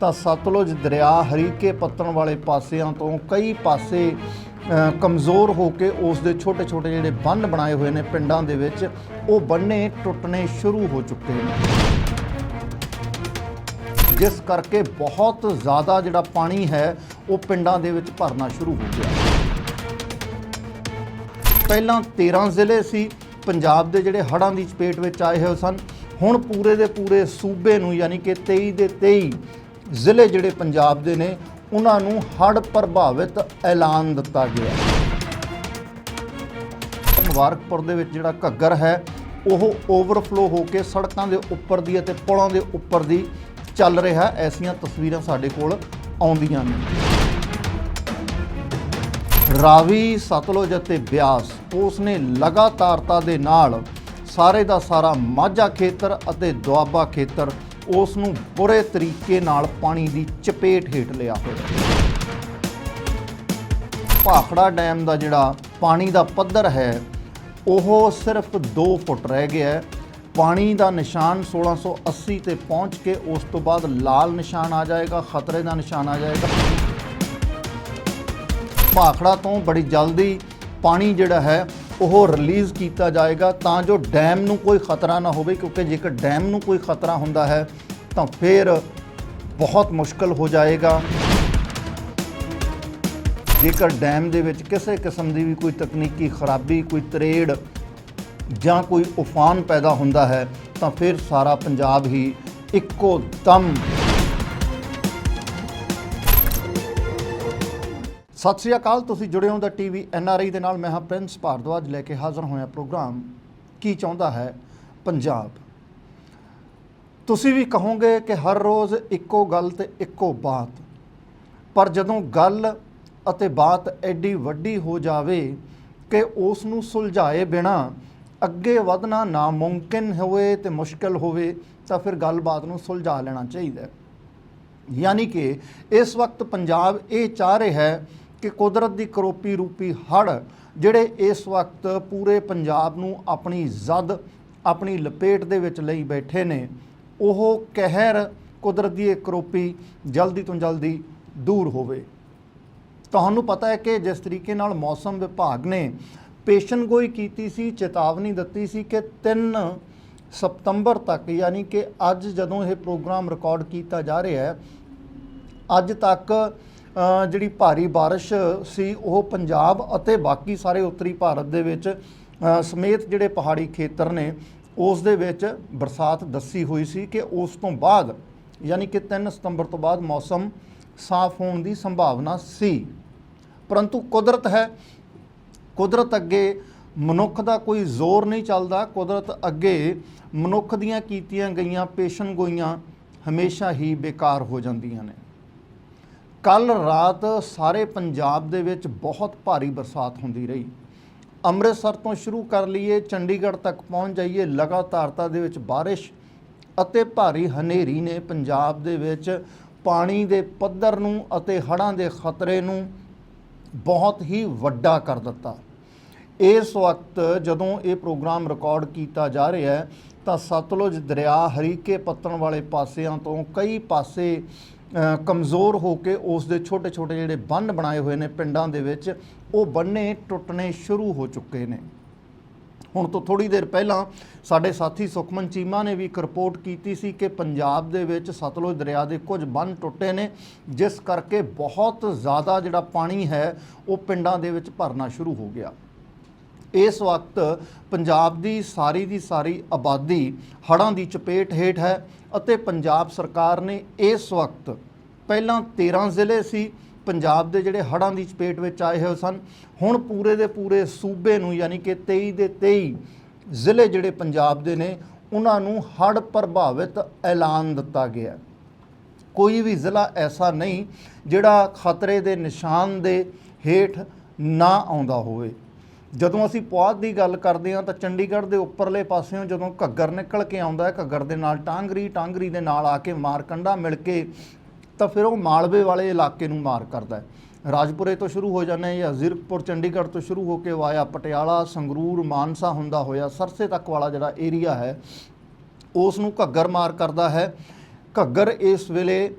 ਤਾਂ ਸਤਲੁਜ ਦਰਿਆ ਹਰੀਕੇ ਪੱਤਣ ਵਾਲੇ ਪਾਸਿਆਂ ਤੋਂ ਕਈ ਪਾਸੇ ਕਮਜ਼ੋਰ ਹੋ ਕੇ ਉਸ ਦੇ ਛੋਟੇ ਛੋਟੇ ਜਿਹੜੇ ਬੰਨ ਬਣਾਏ ਹੋਏ ਨੇ ਪਿੰਡਾਂ ਦੇ ਵਿੱਚ, ਉਹ ਬੰਨੇ ਟੁੱਟਣੇ ਸ਼ੁਰੂ ਹੋ ਚੁੱਕੇ ਨੇ। ਜਿਸ ਕਰਕੇ ਬਹੁਤ ਜ਼ਿਆਦਾ ਜਿਹੜਾ ਪਾਣੀ ਹੈ, ਉਹ ਪਿੰਡਾਂ ਦੇ ਵਿੱਚ ਭਰਨਾ ਸ਼ੁਰੂ ਹੋ ਗਿਆ। ਪਹਿਲਾਂ 13 ਜ਼ਿਲ੍ਹੇ ਸੀ, ਪੰਜਾਬ ਦੇ ਜਿਹੜੇ ਹੜ੍ਹਾਂ ਦੀ ਚਪੇਟ ਵਿੱਚ ਆਏ ਹੋਏ ਸਨ। ਹੁਣ ਪੂਰੇ ਦੇ ਪੂਰੇ ਸੂਬੇ ਨੂੰ ਯਾਨੀ ਕਿ 23 ਦੇ 23 ਜ਼ਿਲ੍ਹੇ ਜਿਹੜੇ ਪੰਜਾਬ ਦੇ ਨੇ, ਉਹਨਾਂ ਨੂੰ ਹੜ੍ਹ ਪ੍ਰਭਾਵਿਤ ਐਲਾਨ ਦਿੱਤਾ ਗਿਆ। ਮੁਬਾਰਕਪੁਰ ਦੇ ਵਿੱਚ ਜਿਹੜਾ ਘੱਗਰ ਹੈ, ਉਹ ਓਵਰਫਲੋ ਹੋ ਕੇ ਸੜਕਾਂ ਦੇ ਉੱਪਰ ਦੀ ਅਤੇ ਪੁਲਾਂ ਦੇ ਉੱਪਰ ਦੀ ਚੱਲ ਰਿਹਾ। ਐਸੀਆਂ ਤਸਵੀਰਾਂ ਸਾਡੇ ਕੋਲ ਆਉਂਦੀਆਂ ਨੇ। ਰਾਵੀ, ਸਤਲੁਜ ਅਤੇ ਬਿਆਸ, ਉਸ ਨੇ ਲਗਾਤਾਰਤਾ ਦੇ ਨਾਲ ਸਾਰੇ ਦਾ ਸਾਰਾ ਮਾਝਾ ਖੇਤਰ ਅਤੇ ਦੁਆਬਾ ਖੇਤਰ ਉਸ ਨੂੰ ਬੁਰੇ ਤਰੀਕੇ ਨਾਲ ਪਾਣੀ ਦੀ ਚਪੇਟ ਹੇਠ ਲਿਆ ਹੋਇਆ ਭਾਖੜਾ ਡੈਮ ਦਾ ਜਿਹੜਾ ਪਾਣੀ ਦਾ ਪੱਧਰ ਹੈ, ਉਹ ਸਿਰਫ 2 ਫੁੱਟ ਰਹਿ ਗਿਆ ਪਾਣੀ ਦਾ ਨਿਸ਼ਾਨ 1680 ਤੇ ਪਹੁੰਚ ਕੇ ਉਸ ਤੋਂ ਬਾਅਦ ਲਾਲ ਨਿਸ਼ਾਨ ਆ ਜਾਏਗਾ, ਖਤਰੇ ਦਾ ਨਿਸ਼ਾਨ ਆ ਜਾਏਗਾ। ਭਾਖੜਾ ਤੋਂ ਬੜੀ ਜਲਦੀ ਪਾਣੀ ਜਿਹੜਾ ਹੈ ਉਹ ਰਿਲੀਜ਼ ਕੀਤਾ ਜਾਏਗਾ ਤਾਂ ਜੋ ਡੈਮ ਨੂੰ ਕੋਈ ਖਤਰਾ ਨਾ ਹੋਵੇ, ਕਿਉਂਕਿ ਜੇਕਰ ਡੈਮ ਨੂੰ ਕੋਈ ਖਤਰਾ ਹੁੰਦਾ ਹੈ, ਤਾਂ ਫਿਰ ਬਹੁਤ ਮੁਸ਼ਕਲ ਹੋ ਜਾਏਗਾ। ਜੇਕਰ ਡੈਮ ਦੇ ਵਿੱਚ ਕਿਸੇ ਕਿਸਮ ਦੀ ਵੀ ਕੋਈ ਤਕਨੀਕੀ ਖਰਾਬੀ, ਕੋਈ ਤਰੇੜ ਜਾਂ ਕੋਈ ਉਫਾਨ ਪੈਦਾ ਹੁੰਦਾ ਹੈ, ਤਾਂ ਫਿਰ ਸਾਰਾ ਪੰਜਾਬ ਹੀ ਇੱਕੋ ਦਮ ਸਤਿ ਸ੍ਰੀ ਅਕਾਲ, ਤੁਸੀਂ ਜੁੜੇ ਹੋ ਦਾ ਟੀਵੀ ਐਨਆਰਆਈ ਦੇ ਨਾਲ। ਮੈਂ ਹਾਂ ਪ੍ਰਿੰਸ ਭਾਰਦਵਾਜ ਲੈ ਕੇ ਹਾਜ਼ਰ ਹੋਇਆ ਪ੍ਰੋਗਰਾਮ। ਕੀ ਚਾਹੁੰਦਾ ਹੈ ਪੰਜਾਬ? ਤੁਸੀਂ ਵੀ ਕਹੋਗੇ ਕਿ ਹਰ ਰੋਜ਼ ਇੱਕੋ ਗੱਲ ਤੇ ਇੱਕੋ ਬਾਤ। ਪਰ ਜਦੋਂ ਗੱਲ ਅਤੇ ਬਾਤ ਐਡੀ ਵੱਡੀ ਹੋ ਜਾਵੇ ਕਿ ਉਸ ਨੂੰ ਸੁਲਝਾਏ ਬਿਨਾ ਅੱਗੇ ਵਧਣਾ ਨਾਮੁਮਕਿਨ ਹੋਵੇ ਤੇ ਮੁਸ਼ਕਲ ਹੋਵੇ, ਤਾਂ ਫਿਰ ਗੱਲਬਾਤ ਨੂੰ ਸੁਲਝਾ ਲੈਣਾ ਚਾਹੀਦਾ ਹੈ। ਯਾਨੀ ਕਿ ਇਸ ਵਕਤ ਪੰਜਾਬ ਇਹ ਚਾਹ ਰਿਹਾ ਹੈ ਕਿ ਕੁਦਰਤ ਦੀ ਕਰੋਪੀ ਰੂਪੀ ਹੜ ਜਿਹੜੇ ਇਸ ਵਕਤ ਪੂਰੇ ਪੰਜਾਬ ਨੂੰ ਆਪਣੀ ਜ਼ਦ, ਆਪਣੀ ਲਪੇਟ ਦੇ ਵਿੱਚ ਲਈ ਬੈਠੇ ਨੇ, ਉਹ ਕਹਿਰ ਕੁਦਰਤ ਦੀ ਇਹ ਕਰੋਪੀ ਜਲਦੀ ਤੋਂ ਜਲਦੀ ਦੂਰ ਹੋਵੇ। ਤੁਹਾਨੂੰ ਪਤਾ ਹੈ ਕਿ ਜਿਸ ਤਰੀਕੇ ਨਾਲ ਮੌਸਮ ਵਿਭਾਗ ਨੇ ਪੇਸ਼ਨਗੋਈ ਕੀਤੀ ਸੀ, ਚੇਤਾਵਨੀ ਦਿੱਤੀ ਸੀ ਕਿ 3 ਸਤੰਬਰ ਤੱਕ, ਯਾਨੀ ਕਿ ਅੱਜ ਜਦੋਂ ਇਹ ਪ੍ਰੋਗਰਾਮ ਰਿਕਾਰਡ ਕੀਤਾ ਜਾ ਰਿਹਾ ਹੈ, ਅੱਜ ਤੱਕ ਜਿਹੜੀ ਭਾਰੀ ਬਾਰਿਸ਼ ਸੀ, ਉਹ ਪੰਜਾਬ ਅਤੇ ਬਾਕੀ ਸਾਰੇ ਉੱਤਰੀ ਭਾਰਤ ਦੇ ਵਿੱਚ ਸਮੇਤ ਜਿਹੜੇ ਪਹਾੜੀ ਖੇਤਰ ਨੇ, ਉਸ ਦੇ ਵਿੱਚ ਬਰਸਾਤ ਦੱਸੀ ਹੋਈ ਸੀ ਕਿ ਉਸ ਤੋਂ ਬਾਅਦ, ਯਾਨੀ ਕਿ 3 ਸਤੰਬਰ ਤੋਂ ਬਾਅਦ ਮੌਸਮ ਸਾਫ਼ ਹੋਣ ਦੀ ਸੰਭਾਵਨਾ ਸੀ। ਪਰੰਤੂ ਕੁਦਰਤ ਹੈ, ਕੁਦਰਤ ਅੱਗੇ ਮਨੁੱਖ ਦਾ ਕੋਈ ਜ਼ੋਰ ਨਹੀਂ ਚੱਲਦਾ। ਕੁਦਰਤ ਅੱਗੇ ਮਨੁੱਖ ਦੀਆਂ ਕੀਤੀਆਂ ਗਈਆਂ ਪੇਸ਼ਨ ਗੋਈਆਂ ਹਮੇਸ਼ਾ ਹੀ ਬੇਕਾਰ ਹੋ ਜਾਂਦੀਆਂ ਨੇ। ਕੱਲ ਰਾਤ ਸਾਰੇ ਪੰਜਾਬ ਦੇ ਵਿੱਚ ਬਹੁਤ ਭਾਰੀ ਬਰਸਾਤ ਹੁੰਦੀ ਰਹੀ। ਅੰਮ੍ਰਿਤਸਰ ਤੋਂ ਸ਼ੁਰੂ ਕਰ ਲਈਏ, ਚੰਡੀਗੜ੍ਹ ਤੱਕ ਪਹੁੰਚ ਜਾਈਏ ਲਗਾਤਾਰਤਾ ਦੇ ਵਿੱਚ ਬਾਰਿਸ਼ ਅਤੇ ਭਾਰੀ ਹਨੇਰੀ ਨੇ ਪੰਜਾਬ ਦੇ ਵਿੱਚ ਪਾਣੀ ਦੇ ਪੱਧਰ ਨੂੰ ਅਤੇ ਹੜ੍ਹਾਂ ਦੇ ਖਤਰੇ ਨੂੰ ਬਹੁਤ ਹੀ ਵੱਡਾ ਕਰ ਦਿੱਤਾ। ਇਸ ਵਕਤ ਜਦੋਂ ਇਹ ਪ੍ਰੋਗਰਾਮ ਰਿਕਾਰਡ ਕੀਤਾ ਜਾ ਰਿਹਾ ਹੈ, ਤਾਂ ਸਤਲੁਜ ਦਰਿਆ ਹਰੀਕੇ ਪੱਤਣ ਵਾਲੇ ਪਾਸਿਆਂ ਤੋਂ ਕਈ ਪਾਸੇ ਕਮਜ਼ੋਰ ਹੋ ਕੇ ਉਸ ਦੇ ਛੋਟੇ ਛੋਟੇ ਜਿਹੜੇ ਬੰਨ ਬਣਾਏ ਹੋਏ ਨੇ ਪਿੰਡਾਂ ਦੇ ਵਿੱਚ, ਉਹ ਬੰਨੇ ਟੁੱਟਣੇ ਸ਼ੁਰੂ ਹੋ ਚੁੱਕੇ ਨੇ। ਹੁਣ ਤੋਂ ਥੋੜੀ ਦੇਰ ਪਹਿਲਾਂ ਸਾਡੇ ਸਾਥੀ ਸੁਖਮਨ ਚੀਮਾ ਨੇ ਵੀ ਇੱਕ ਰਿਪੋਰਟ ਕੀਤੀ ਸੀ ਕਿ ਪੰਜਾਬ ਦੇ ਵਿੱਚ ਸਤਲੁਜ ਦਰਿਆ ਦੇ ਕੁਝ ਬੰਨ ਟੁੱਟੇ ਨੇ, ਜਿਸ ਕਰਕੇ ਬਹੁਤ ਜ਼ਿਆਦਾ ਜਿਹੜਾ ਪਾਣੀ ਹੈ, ਉਹ ਪਿੰਡਾਂ ਦੇ ਵਿੱਚ ਭਰਨਾ ਸ਼ੁਰੂ ਹੋ ਗਿਆ। ਇਸ ਵਕਤ ਪੰਜਾਬ ਦੀ ਸਾਰੀ ਦੀ ਸਾਰੀ ਆਬਾਦੀ ਹੜ੍ਹਾਂ ਦੀ ਚਪੇਟ ਹੇਠ ਹੈ। ਅਤੇ ਪੰਜਾਬ ਸਰਕਾਰ ਨੇ ਇਸ ਵਕਤ ਪਹਿਲਾਂ 13 ਜ਼ਿਲ੍ਹੇ ਸੀ, ਪੰਜਾਬ ਦੇ ਜਿਹੜੇ ਹੜ੍ਹਾਂ ਦੀ ਚਪੇਟ ਵਿੱਚ ਆਏ ਹੋਏ ਸਨ, ਹੁਣ ਪੂਰੇ ਦੇ ਪੂਰੇ ਸੂਬੇ ਨੂੰ ਯਾਨੀ ਕਿ 23 ਦੇ 23 ਜ਼ਿਲ੍ਹੇ ਜਿਹੜੇ ਪੰਜਾਬ ਦੇ ਨੇ, ਉਹਨਾਂ ਨੂੰ ਹੜ੍ਹ ਪ੍ਰਭਾਵਿਤ ਐਲਾਨ ਦਿੱਤਾ ਗਿਆ। ਕੋਈ ਵੀ ਜ਼ਿਲ੍ਹਾ ਐਸਾ ਨਹੀਂ ਜਿਹੜਾ ਖਤਰੇ ਦੇ ਨਿਸ਼ਾਨ ਦੇ ਹੇਠ ਨਾ ਆਉਂਦਾ ਹੋਵੇ। ਜਦੋਂ ਅਸੀਂ ਪੁਆਧ ਦੀ ਗੱਲ ਕਰਦੇ ਹਾਂ ਤਾਂ ਚੰਡੀਗੜ੍ਹ ਦੇ ਉੱਪਰਲੇ ਪਾਸਿਓਂ ਜਦੋਂ ਘੱਗਰ ਨਿਕਲ ਕੇ ਆਉਂਦਾ ਹੈ, ਘੱਗਰ ਦੇ ਨਾਲ ਟਾਂਗਰੀ ਟਾਂਗਰੀ ਦੇ ਨਾਲ ਆ ਕੇ ਮਾਰਕੰਡਾ ਮਿਲ ਕੇ ਤਾਂ ਫਿਰ ਉਹ ਮਾਲਵੇ ਵਾਲੇ ਇਲਾਕੇ ਨੂੰ ਮਾਰ ਕਰਦਾ ਹੈ। ਰਾਜਪੁਰੇ ਤੋਂ ਸ਼ੁਰੂ ਹੋ ਜਾਂਦੇ ਜਾਂ ਜ਼ੀਰਕਪੁਰ, ਚੰਡੀਗੜ੍ਹ ਤੋਂ ਸ਼ੁਰੂ ਹੋ ਕੇ ਵਾਇਆ ਪਟਿਆਲਾ, ਸੰਗਰੂਰ, ਮਾਨਸਾ ਹੁੰਦਾ ਹੋਇਆ, ਸਰਸੇ ਤੱਕ ਵਾਲਾ ਜਿਹੜਾ ਏਰੀਆ ਹੈ, ਉਸ ਨੂੰ ਘੱਗਰ ਮਾਰ ਕਰਦਾ ਹੈ। ਘੱਗਰ ਇਸ ਵੇਲੇ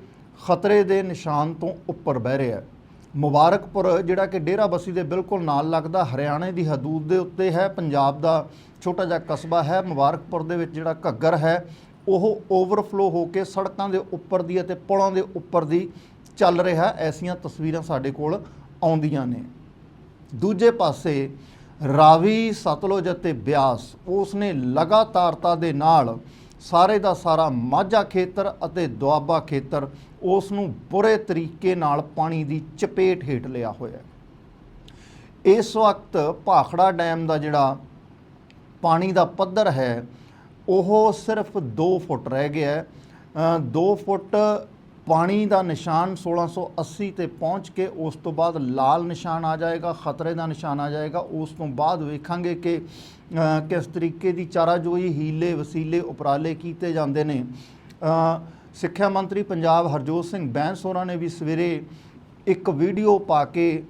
ਖਤਰੇ ਦੇ ਨਿਸ਼ਾਨ ਤੋਂ ਉੱਪਰ ਬਹਿ ਰਿਹਾ ਹੈ। ਮੁਬਾਰਕਪੁਰ, ਜਿਹੜਾ ਕਿ ਡੇਰਾ ਬੱਸੀ ਦੇ ਬਿਲਕੁਲ ਨਾਲ ਲੱਗਦਾ, ਹਰਿਆਣੇ ਦੀ ਹਦੂਦ ਦੇ ਉੱਤੇ ਹੈ, ਪੰਜਾਬ ਦਾ ਛੋਟਾ ਜਿਹਾ ਕਸਬਾ ਹੈ, ਮੁਬਾਰਕਪੁਰ ਦੇ ਵਿੱਚ ਜਿਹੜਾ ਘੱਗਰ ਹੈ, ਉਹ ਓਵਰਫਲੋ ਹੋ ਕੇ ਸੜਕਾਂ ਦੇ ਉੱਪਰ ਦੀ ਅਤੇ ਪੁਲਾਂ ਦੇ ਉੱਪਰ ਦੀ ਚੱਲ ਰਿਹਾ, ਐਸੀਆਂ ਤਸਵੀਰਾਂ ਸਾਡੇ ਕੋਲ ਆਉਂਦੀਆਂ ਨੇ। ਦੂਜੇ ਪਾਸੇ, ਰਾਵੀ ਸਤਲੁਜ ਅਤੇ ਬਿਆਸ, ਉਸ ਨੇ ਲਗਾਤਾਰਤਾ ਦੇ ਨਾਲ ਸਾਰੇ ਦਾ ਸਾਰਾ ਮਾਝਾ ਖੇਤਰ ਅਤੇ ਦੁਆਬਾ ਖੇਤਰ ਉਸ ਨੂੰ ਬੁਰੇ ਤਰੀਕੇ ਨਾਲ ਪਾਣੀ ਦੀ ਚਪੇਟ ਹੇਠ ਲਿਆ ਹੋਇਆ ਹੈ। ਇਸ ਵਕਤ ਭਾਖੜਾ ਡੈਮ ਦਾ ਜਿਹੜਾ ਪਾਣੀ ਦਾ ਪੱਧਰ ਹੈ, ਉਹ ਸਿਰਫ 2 ਫੁੱਟ ਰਹਿ ਗਿਆ ਹੈ। 2 ਫੁੱਟ ਪਾਣੀ ਦਾ ਨਿਸ਼ਾਨ 1680 ਤੇ ਪਹੁੰਚ ਕੇ ਉਸ ਤੋਂ ਬਾਅਦ ਲਾਲ ਨਿਸ਼ਾਨ ਆ ਜਾਏਗਾ, ਖਤਰੇ ਦਾ ਨਿਸ਼ਾਨ ਆ ਜਾਏਗਾ। ਉਸ ਤੋਂ ਬਾਅਦ ਵੇਖਾਂਗੇ ਕਿ ਕਿਸ ਤਰੀਕੇ ਦੀ ਚਾਰਾਜੋਈ ਹੀਲੇ ਵਸੀਲੇ ਉਪਰਾਲੇ ਕੀਤੇ ਜਾਂਦੇ ਨੇ। ਸਿੱਖਿਆ ਮੰਤਰੀ ਪੰਜਾਬ ਹਰਜੋਤ ਸਿੰਘ ਬੈਂਸ ਹੋਰਾਂ ਨੇ ਵੀ ਸਵੇਰੇ ਇੱਕ ਵੀਡੀਓ ਪਾ ਕੇ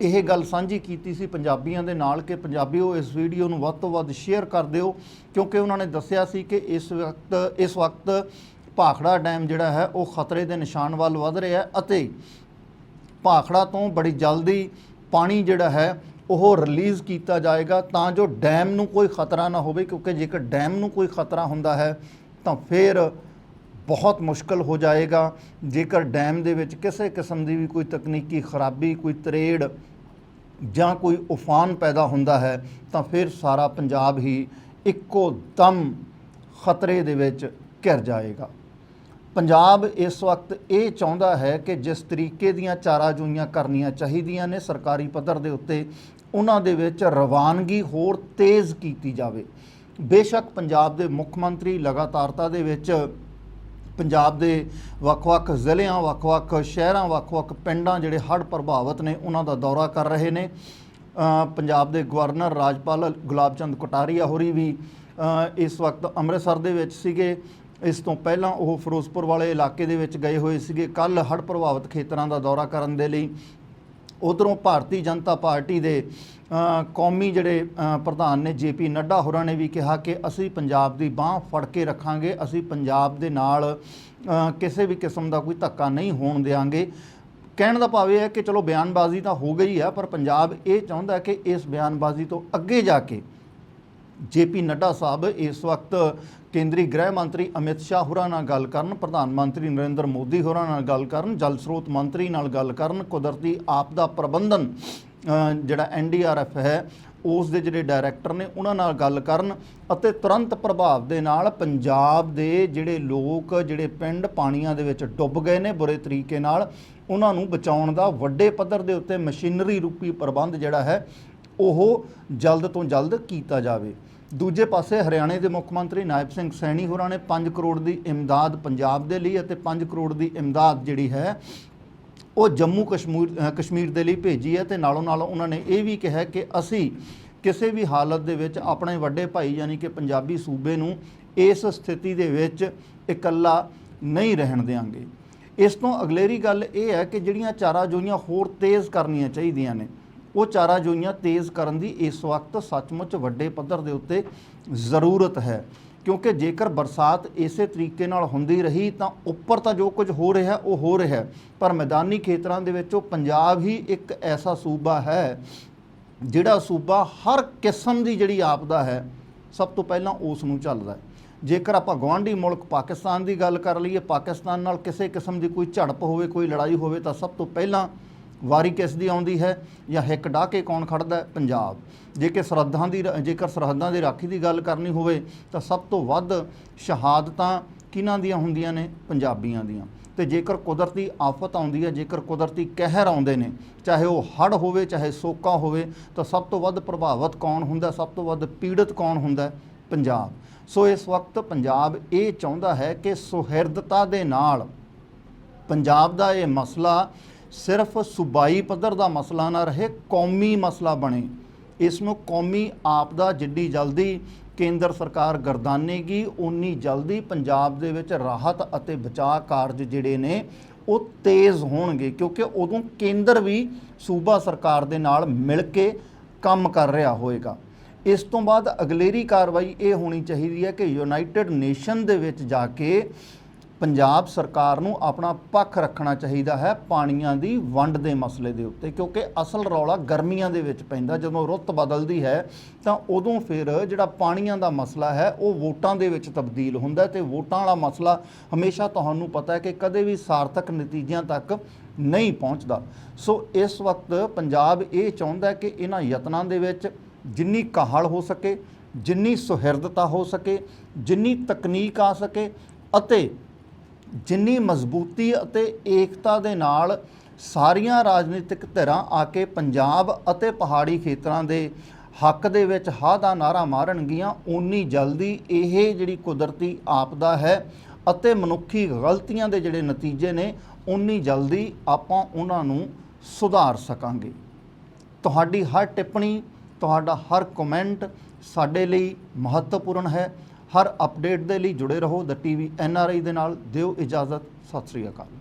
ਇਹ ਗੱਲ ਸਾਂਝੀ ਕੀਤੀ ਸੀ ਪੰਜਾਬੀਆਂ ਦੇ ਨਾਲ ਕਿ ਪੰਜਾਬੀਓ, ਇਸ ਵੀਡੀਓ ਨੂੰ ਵੱਧ ਤੋਂ ਵੱਧ ਸ਼ੇਅਰ ਕਰ ਦਿਓ, ਕਿਉਂਕਿ ਉਹਨਾਂ ਨੇ ਦੱਸਿਆ ਸੀ ਕਿ ਇਸ ਵਕਤ ਇਸ ਵਕਤ ਭਾਖੜਾ ਡੈਮ ਜਿਹੜਾ ਹੈ, ਉਹ ਖਤਰੇ ਦੇ ਨਿਸ਼ਾਨ ਵੱਲ ਵਧ ਰਿਹਾ ਹੈ ਅਤੇ ਭਾਖੜਾ ਤੋਂ ਬੜੀ ਜਲਦੀ ਪਾਣੀ ਜਿਹੜਾ ਹੈ, ਉਹ ਰਿਲੀਜ਼ ਕੀਤਾ ਜਾਏਗਾ ਤਾਂ ਜੋ ਡੈਮ ਨੂੰ ਕੋਈ ਖਤਰਾ ਨਾ ਹੋਵੇ, ਕਿਉਂਕਿ ਜੇਕਰ ਡੈਮ ਨੂੰ ਕੋਈ ਖਤਰਾ ਹੁੰਦਾ ਹੈ, ਤਾਂ ਫਿਰ ਬਹੁਤ ਮੁਸ਼ਕਲ ਹੋ ਜਾਏਗਾ। ਜੇਕਰ ਡੈਮ ਦੇ ਵਿੱਚ ਕਿਸੇ ਕਿਸਮ ਦੀ ਵੀ ਕੋਈ ਤਕਨੀਕੀ ਖਰਾਬੀ, ਕੋਈ ਤਰੇੜ ਜਾਂ ਕੋਈ ਉਫਾਨ ਪੈਦਾ ਹੁੰਦਾ ਹੈ, ਤਾਂ ਫਿਰ ਸਾਰਾ ਪੰਜਾਬ ਹੀ ਇੱਕੋ ਦਮ ਖਤਰੇ ਦੇ ਵਿੱਚ ਘਿਰ ਜਾਏਗਾ। ਪੰਜਾਬ ਇਸ ਵਕਤ ਇਹ ਚਾਹੁੰਦਾ ਹੈ ਕਿ ਜਿਸ ਤਰੀਕੇ ਦੀਆਂ ਚਾਰਾਜੋਈਆਂ ਕਰਨੀਆਂ ਚਾਹੀਦੀਆਂ ਨੇ ਸਰਕਾਰੀ ਪੱਧਰ ਦੇ ਉੱਤੇ, ਉਹਨਾਂ ਦੇ ਵਿੱਚ ਰਵਾਨਗੀ ਹੋਰ ਤੇਜ਼ ਕੀਤੀ ਜਾਵੇ। ਬੇਸ਼ੱਕ ਪੰਜਾਬ ਦੇ ਮੁੱਖ ਮੰਤਰੀ ਲਗਾਤਾਰਤਾ ਦੇ ਵਿੱਚ ਪੰਜਾਬ ਦੇ ਵੱਖ-ਵੱਖ ਜ਼ਿਲ੍ਹਿਆਂ, ਵੱਖ-ਵੱਖ ਸ਼ਹਿਰਾਂ, ਵੱਖ-ਵੱਖ ਪਿੰਡਾਂ ਜਿਹੜੇ ਹੜ੍ਹ ਪ੍ਰਭਾਵਿਤ ਨੇ, ਉਹਨਾਂ ਦਾ ਦੌਰਾ ਕਰ ਰਹੇ ਨੇ। ਪੰਜਾਬ ਦੇ ਗਵਰਨਰ ਰਾਜਪਾਲ ਗੁਲਾਬ ਚੰਦ ਕਟਾਰੀਆ ਹੋਰੀ ਵੀ ਇਸ ਵਕਤ ਅੰਮ੍ਰਿਤਸਰ ਦੇ ਵਿੱਚ ਸੀਗੇ। ਇਸ ਤੋਂ ਪਹਿਲਾਂ ਉਹ ਫਿਰੋਜ਼ਪੁਰ ਵਾਲੇ ਇਲਾਕੇ ਦੇ ਵਿੱਚ ਗਏ ਹੋਏ ਸੀਗੇ। ਕੱਲ ਹੜ੍ਹ ਪ੍ਰਭਾਵਿਤ ਖੇਤਰਾਂ ਦਾ ਦੌਰਾ ਕਰਨ ਦੇ ਲਈ ਉਧਰੋਂ ਭਾਰਤੀ ਜਨਤਾ ਪਾਰਟੀ ਦੇ ਕੌਮੀ ਜਿਹੜੇ ਪ੍ਰਧਾਨ ਨੇ ਜੇਪੀ ਨੱਡਾ ਹੋਰਾਂ ਨੇ ਵੀ ਕਿਹਾ ਕਿ ਅਸੀਂ ਪੰਜਾਬ ਦੀ ਬਾਹ ਫੜ ਕੇ ਰੱਖਾਂਗੇ, ਅਸੀਂ ਪੰਜਾਬ ਦੇ ਨਾਲ ਕਿਸੇ ਵੀ ਕਿਸਮ ਦਾ ਕੋਈ ਧੱਕਾ ਨਹੀਂ ਹੋਣ ਦੇਵਾਂਗੇ ਕਹਿਣ ਦਾ ਭਾਵ ਇਹ ਹੈ ਕਿ ਚਲੋ ਬਿਆਨਬਾਜ਼ੀ ਤਾਂ ਹੋ ਗਈ ਹੈ ਪਰ ਪੰਜਾਬ ਇਹ ਚਾਹੁੰਦਾ ਕਿ ਇਸ ਬਿਆਨਬਾਜ਼ੀ ਤੋਂ ਅੱਗੇ ਜਾ ਕੇ ਜੇਪੀ ਨੱਡਾ ਸਾਹਿਬ ਇਸ ਵਕਤ ਕੇਂਦਰੀ ਗ੍ਰਹਿ ਮੰਤਰੀ ਅਮਿਤ ਸ਼ਾਹ ਹੋਰਾਂ ਨਾਲ ਗੱਲ ਕਰਨ ਪ੍ਰਧਾਨ ਮੰਤਰੀ ਨਰਿੰਦਰ ਮੋਦੀ ਹੋਰਾਂ ਨਾਲ ਗੱਲ ਕਰਨ ਜਲ ਸਰੋਤ ਮੰਤਰੀ ਨਾਲ ਗੱਲ ਕਰਨ ਕੁਦਰਤੀ ਆਪਦਾ ਪ੍ਰਬੰਧਨ ਅ, ਜਿਹੜਾ ਐਨਡੀਆਰਐਫ ਹੈ ਉਸ ਦੇ ਜਿਹੜੇ ਡਾਇਰੈਕਟਰ ਨੇ ਉਹਨਾਂ ਨਾਲ ਗੱਲ ਕਰਨ ਅਤੇ ਤੁਰੰਤ ਪ੍ਰਭਾਵ ਦੇ ਨਾਲ ਪੰਜਾਬ ਦੇ ਜਿਹੜੇ ਲੋਕ ਜਿਹੜੇ ਪਿੰਡ ਪਾਣੀਆਂ ਦੇ ਵਿੱਚ ਡੁੱਬ ਗਏ ਨੇ ਬੁਰੇ ਤਰੀਕੇ ਨਾਲ ਉਹਨਾਂ ਨੂੰ ਬਚਾਉਣ ਦਾ ਵੱਡੇ ਪੱਧਰ ਦੇ ਉੱਤੇ ਮਸ਼ੀਨਰੀ ਰੂਪੀ ਪ੍ਰਬੰਧ ਜਿਹੜਾ ਹੈ ਉਹ ਜਲਦ ਤੋਂ ਜਲਦ ਕੀਤਾ ਜਾਵੇ। ਦੂਜੇ ਪਾਸੇ ਹਰਿਆਣੇ ਦੇ ਮੁੱਖ ਮੰਤਰੀ ਨਾਇਬ ਸਿੰਘ ਸੈਣੀ ਹੋਰਾਂ ਨੇ 5 ਕਰੋੜ ਦੀ ਇਮਦਾਦ ਪੰਜਾਬ ਦੇ ਲਈ ਅਤੇ 5 ਕਰੋੜ ਦੀ ਇਮਦਾਦ ਜਿਹੜੀ ਹੈ, ਉਹ ਜੰਮੂ ਕਸ਼ਮੀਰ ਕਸ਼ਮੀਰ ਦੇ ਲਈ ਭੇਜੀ ਹੈ ਤੇ ਨਾਲੋਂ ਨਾਲ ਉਹਨਾਂ ਨੇ ਇਹ ਵੀ ਕਿਹਾ ਕਿ ਅਸੀਂ ਕਿਸੇ ਵੀ ਹਾਲਤ ਦੇ ਵਿੱਚ ਆਪਣੇ ਵੱਡੇ ਭਾਈ ਯਾਨੀ ਕਿ ਪੰਜਾਬੀ ਸੂਬੇ ਨੂੰ ਇਸ ਸਥਿਤੀ ਦੇ ਵਿੱਚ ਇਕੱਲਾ ਨਹੀਂ ਰਹਿਣ ਦੇਵਾਂਗੇ ਇਸ ਤੋਂ ਅਗਲੇਰੀ ਗੱਲ ਇਹ ਹੈ ਕਿ ਜਿਹੜੀਆਂ ਚਾਰਾ ਜੋਈਆਂ ਹੋਰ ਤੇਜ਼ ਕਰਨੀਆਂ ਚਾਹੀਦੀਆਂ ਨੇ ਉਹ ਚਾਰਾ ਜੋਈਆਂ ਤੇਜ਼ ਕਰਨ ਦੀ ਇਸ ਵਕਤ ਸੱਚਮੁੱਚ ਵੱਡੇ ਪੱਧਰ ਦੇ ਉੱਤੇ ਜ਼ਰੂਰਤ ਹੈ। ਕਿਉਂਕਿ ਜੇਕਰ ਬਰਸਾਤ ਇਸੇ ਤਰੀਕੇ ਨਾਲ ਹੁੰਦੀ ਰਹੀ ਤਾਂ ਉੱਪਰ ਤਾਂ ਜੋ ਕੁਝ ਹੋ ਰਿਹਾ, ਉਹ ਹੋ ਰਿਹਾ। ਪਰ ਮੈਦਾਨੀ ਖੇਤਰਾਂ ਦੇ ਵਿੱਚ ਉਹ ਪੰਜਾਬ ਹੀ ਇੱਕ ਐਸਾ ਸੂਬਾ ਹੈ, ਜਿਹੜਾ ਸੂਬਾ ਹਰ ਕਿਸਮ ਦੀ ਜਿਹੜੀ ਆਪਦਾ ਹੈ, ਸਭ ਤੋਂ ਪਹਿਲਾਂ ਉਸ ਨੂੰ ਚੱਲਦਾ ਜੇਕਰ ਆਪਾਂ ਗਵਾਂਢੀ ਮੁਲਕ ਪਾਕਿਸਤਾਨ ਦੀ ਗੱਲ ਕਰ ਲਈਏ, ਪਾਕਿਸਤਾਨ ਨਾਲ ਕਿਸੇ ਕਿਸਮ ਦੀ ਕੋਈ ਝੜਪ ਹੋਵੇ, ਕੋਈ ਲੜਾਈ ਹੋਵੇ, ਤਾਂ ਸਭ ਤੋਂ ਪਹਿਲਾਂ ਵਾਰੀ ਕਿਸ ਦੀ ਆਉਂਦੀ ਹੈ ਜਾਂ ਹਿੱਕ ਡਾਹ ਕੇ ਕੌਣ ਖੜਦਾ ਹੈ? ਪੰਜਾਬ। ਜੇਕਰ ਸਰਹੱਦਾਂ ਦੀ ਰ- ਜੇਕਰ ਸਰਹੱਦਾਂ ਦੀ ਰਾਖੀ ਦੀ ਗੱਲ ਕਰਨੀ ਹੋਵੇ, ਤਾਂ ਸਭ ਤੋਂ ਵੱਧ ਸ਼ਹਾਦਤਾਂ ਕਿਹਨਾਂ ਦੀਆਂ ਹੁੰਦੀਆਂ ਨੇ? ਪੰਜਾਬੀਆਂ ਦੀਆਂ। ਤੇ ਜੇਕਰ ਕੁਦਰਤੀ ਆਫਤ ਆਉਂਦੀ ਹੈ, ਜੇਕਰ ਕੁਦਰਤੀ ਕਹਿਰ ਆਉਂਦੇ ਨੇ, ਚਾਹੇ ਉਹ ਹੜ੍ਹ ਹੋਵੇ, ਚਾਹੇ ਸੋਕਾ ਹੋਵੇ, ਤਾਂ ਸਭ ਤੋਂ ਵੱਧ ਪ੍ਰਭਾਵਿਤ ਕੌਣ ਹੁੰਦਾ? ਸਭ ਤੋਂ ਵੱਧ ਪੀੜਤ ਕੌਣ ਹੁੰਦਾ ਪੰਜਾਬ। ਸੋ ਇਸ ਵਕਤ ਪੰਜਾਬ ਇਹ ਚਾਹੁੰਦਾ ਹੈ ਕਿ ਸੁਹਿਰਦਤਾ ਦੇ ਨਾਲ ਪੰਜਾਬ ਦਾ ਇਹ ਮਸਲਾ ਸਿਰਫ ਸੂਬਾਈ ਪੱਧਰ ਦਾ ਮਸਲਾ ਨਾ ਰਹੇ, ਕੌਮੀ ਮਸਲਾ ਬਣੇ। ਇਸ ਨੂੰ ਕੌਮੀ ਆਪਦਾ ਜਿੱਡੀ ਜਲਦੀ ਕੇਂਦਰ ਸਰਕਾਰ ਗਰਦਾਨੇਗੀ ਉਨੀ ਜਲਦੀ ਪੰਜਾਬ ਦੇ ਵਿੱਚ ਰਾਹਤ ਅਤੇ ਬਚਾਅ ਕਾਰਜ ਜਿਹੜੇ ਨੇ, ਉਹ ਤੇਜ਼ ਹੋਣਗੇ, ਕਿਉਂਕਿ ਉਦੋਂ ਕੇਂਦਰ ਵੀ ਸੂਬਾ ਸਰਕਾਰ ਦੇ ਨਾਲ ਮਿਲ ਕੇ ਕੰਮ ਕਰ ਰਿਹਾ ਹੋਏਗਾ। ਇਸ ਤੋਂ ਬਾਅਦ ਅਗਲੇਰੀ ਕਾਰਵਾਈ ਇਹ ਹੋਣੀ ਚਾਹੀਦੀ ਹੈ ਕਿ ਯੂਨਾਈਟਿਡ ਨੇਸ਼ਨ ਦੇ ਵਿੱਚ ਜਾ ਕੇ ਪੰਜਾਬ ਸਰਕਾਰ ਨੂੰ ਆਪਣਾ ਪੱਖ ਰੱਖਣਾ ਚਾਹੀਦਾ ਹੈ ਪਾਣੀਆਂ ਦੀ ਵੰਡ ਦੇ ਮਸਲੇ ਦੇ ਉੱਤੇ, ਕਿਉਂਕਿ ਅਸਲ ਰੌਲਾ ਗਰਮੀਆਂ ਦੇ ਵਿੱਚ ਪੈਂਦਾ। ਜਦੋਂ ਰੁੱਤ ਬਦਲਦੀ ਹੈ, ਤਾਂ ਉਦੋਂ ਫਿਰ ਜਿਹੜਾ ਪਾਣੀਆਂ ਦਾ ਮਸਲਾ ਹੈ, ਉਹ ਵੋਟਾਂ ਦੇ ਵਿੱਚ ਤਬਦੀਲ ਹੁੰਦਾ ਹੈ ਤੇ ਵੋਟਾਂ ਵਾਲਾ ਮਸਲਾ ਹਮੇਸ਼ਾ ਤੁਹਾਨੂੰ ਪਤਾ ਹੈ ਕਿ ਕਦੇ ਵੀ ਸਾਰਥਕ ਨਤੀਜਿਆਂ ਤੱਕ ਨਹੀਂ ਪਹੁੰਚਦਾ। ਸੋ ਇਸ ਵਕਤ ਪੰਜਾਬ ਇਹ ਚਾਹੁੰਦਾ ਕਿ ਇਹਨਾਂ ਯਤਨਾਂ ਦੇ ਵਿੱਚ ਜਿੰਨੀ ਕਾਹਲ ਹੋ ਸਕੇ, ਜਿੰਨੀ ਸੁਹਿਰਦਤਾ ਹੋ ਸਕੇ, ਜਿੰਨੀ ਤਕਨੀਕ ਆ ਸਕੇ ਅਤੇ ਜਿੰਨੀ ਮਜ਼ਬੂਤੀ ਅਤੇ ਏਕਤਾ ਦੇ ਨਾਲ ਸਾਰੀਆਂ ਰਾਜਨੀਤਿਕ ਧਿਰਾਂ ਆ ਕੇ ਪੰਜਾਬ ਅਤੇ ਪਹਾੜੀ ਖੇਤਰਾਂ ਦੇ ਹੱਕ ਦੇ ਵਿੱਚ ਹਾ ਦਾ ਨਾਰਾ ਮਾਰਨਗੀਆਂ, ਓਨੀ ਜਲਦੀ ਇਹ ਜਿਹੜੀ ਕੁਦਰਤੀ ਆਪਦਾ ਹੈ ਅਤੇ ਮਨੁੱਖੀ ਗਲਤੀਆਂ ਦੇ ਜਿਹੜੇ ਨਤੀਜੇ ਨੇ, ਓਨੀ ਜਲਦੀ ਆਪਾਂ ਉਹਨਾਂ ਨੂੰ ਸੁਧਾਰ ਸਕਾਂਗੇ। ਤੁਹਾਡੀ ਹਰ ਟਿੱਪਣੀ, ਤੁਹਾਡਾ ਹਰ ਕਮੈਂਟ ਸਾਡੇ ਲਈ ਮਹੱਤਵਪੂਰਨ ਹੈ। ਹਰ ਅਪਡੇਟ ਦੇ ਲਈ ਜੁੜੇ ਰਹੋ। ਦ ਟੀਵੀ ਐਨ ਆਰ ਆਈ ਦੇ ਨਾਲ ਦਿਓ ਇਜਾਜ਼ਤ। ਸਤਿ ਸ੍ਰੀ ਅਕਾਲ।